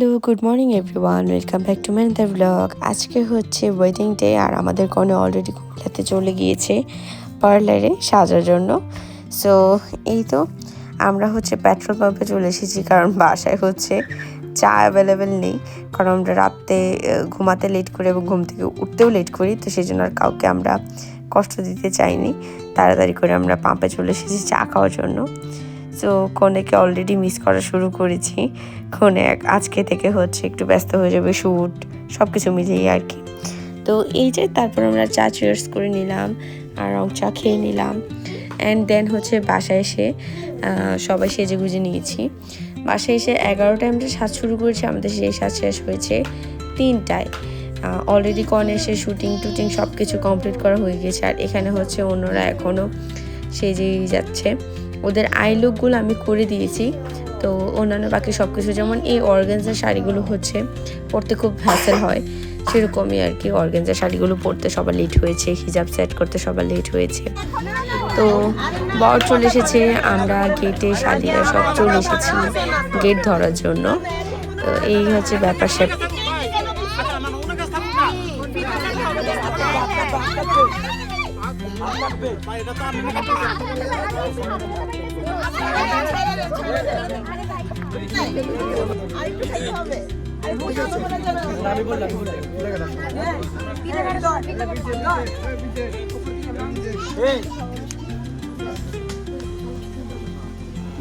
Good morning everyone. Welcome back to my the blog. আজকে হচ্ছে wedding day আর আমাদের কনে অলরেডি কুমিল্লাতে চলে গিয়েছে পার্লারে সাজার জন্য। সো এই তো আমরা হচ্ছে পেট্রোল পাম্পে চলে এসেছি কারণ বাসায় হচ্ছে চা অ্যাভেলেবেল নেই। কারণ আমরা রাতে আহ, ঘুমাতে লেট করি এবং ঘুম থেকে উঠতেও লেট করি তো সেই জন্য আর কাউকে আমরা কষ্ট দিতে চাইনি। তাড়াতাড়ি করে আমরা পাম্পে চলে এসেছি চা খাওয়ার জন্য। সো কনেকে অলরেডি মিস করা শুরু করেছি। কনে আজকে থেকে হচ্ছে একটু ব্যস্ত হয়ে যাবে শ্যুট সব কিছু মিলিয়ে আর কি। তো এই যে, তারপর আমরা চা চিয়ার্স করে নিলাম, আর রং চা খেয়ে নিলাম। অ্যান্ড দেন হচ্ছে বাসায় এসে সবাই সেজে গুজে নিয়েছি। বাসায় এসে এগারোটায় আমরা সাজ শুরু করেছি, আমাদের সেই সাজ শেষ হয়েছে তিনটায়। অলরেডি কন এসে শুটিং টুটিং সব কিছু কমপ্লিট করা হয়ে গেছে। আর এখানে হচ্ছে অন্যরা এখনও সেজেই যাচ্ছে। ওদের আই লুকগুলো আমি করে দিয়েছি তো অন্যান্য বাকি সব কিছু যেমন এই অর্গেন্সের শাড়িগুলো হচ্ছে পরতে খুব হ্যাসেল হয় সেরকমই আর কি অর্গেন্সের শাড়িগুলো পরতে সবার লেট হয়েছে হিজাব সেট করতে সবার লেট হয়েছে তো বর চলে এসেছে আমরা গেটে শালিরা সব চলে এসেছি গেট ধরার জন্য তো এই হচ্ছে ব্যাপার স্যাপার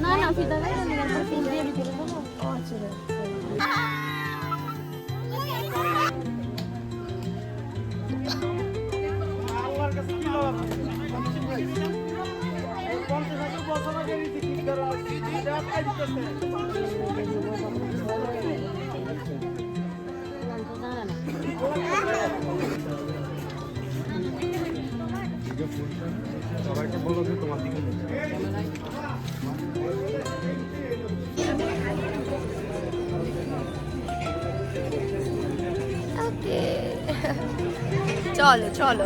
না না ফিতা তারপর তিন দিয়ে ভিতরে দেবো আচ্ছা। সবাইকে বলো যে তোমার দিকে চলো চলো।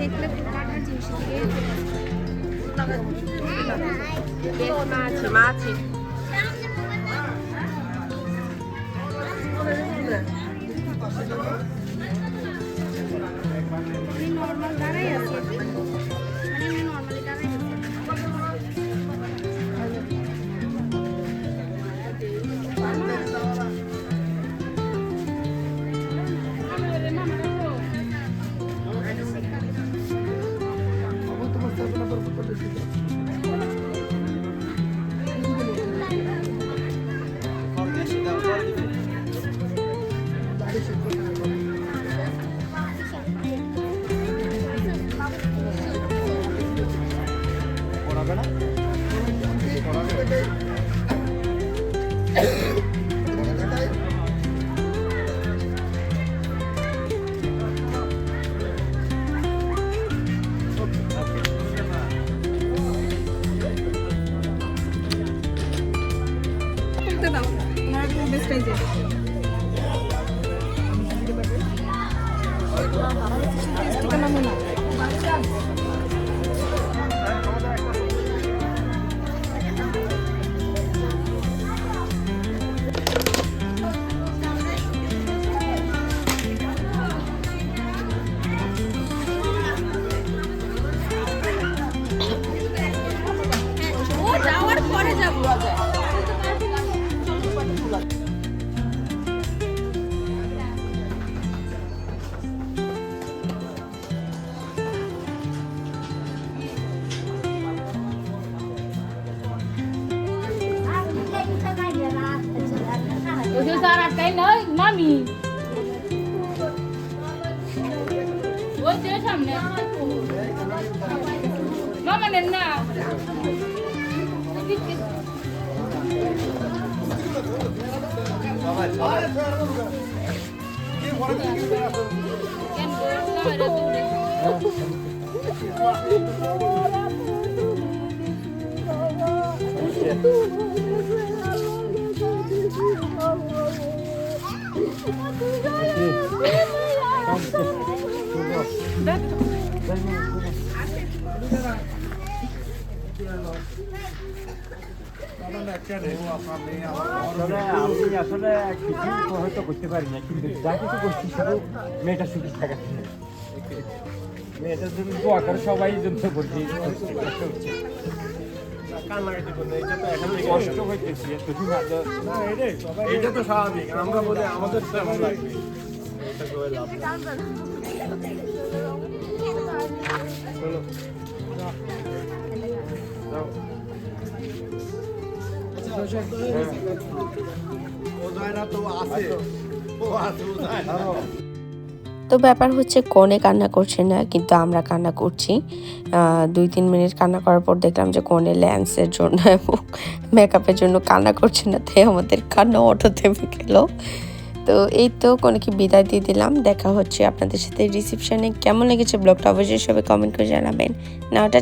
দেখলে কাটার জিনিস মাছ মাছ নর্মাল দাঁড়াই আছি। পড়াবে না খুলতে দাও 잠깐만 তার আটকাই নয় মামি ওই যে সামনে মামা নেন না কেন ক্যামেরা আমি আসলে কিছু হয়তো করতে পারি না কিন্তু যা কিছু করছি শুধু মেয়েটা সুখী থাকা মেয়েটার জন্য দোয়া করে সবাই জন্য করছি কষ্ট হইতেছি এটা তো স্বাভাবিক আমরা বলে আমাদের তো ব্যাপার হচ্ছে কনে কান্না করছে না, কিন্তু আমরা কান্না করছি। দুই তিন মিনিট কান্না করার পর দেখলাম যে কনে ল্যান্সের জন্য এবং মেকআপের জন্য কান্না করছে না, তাই আমাদের কান্না অটো থেমে গেল। তো এই তো কোনেকে বিদায় দিয়ে দিলাম। দেখা হচ্ছে আপনাদের সাথে রিসেপশনে কেমন লেগেছে ব্লগটা? অবশ্যই সবাই কমেন্ট করে জানাবেন। না ওটা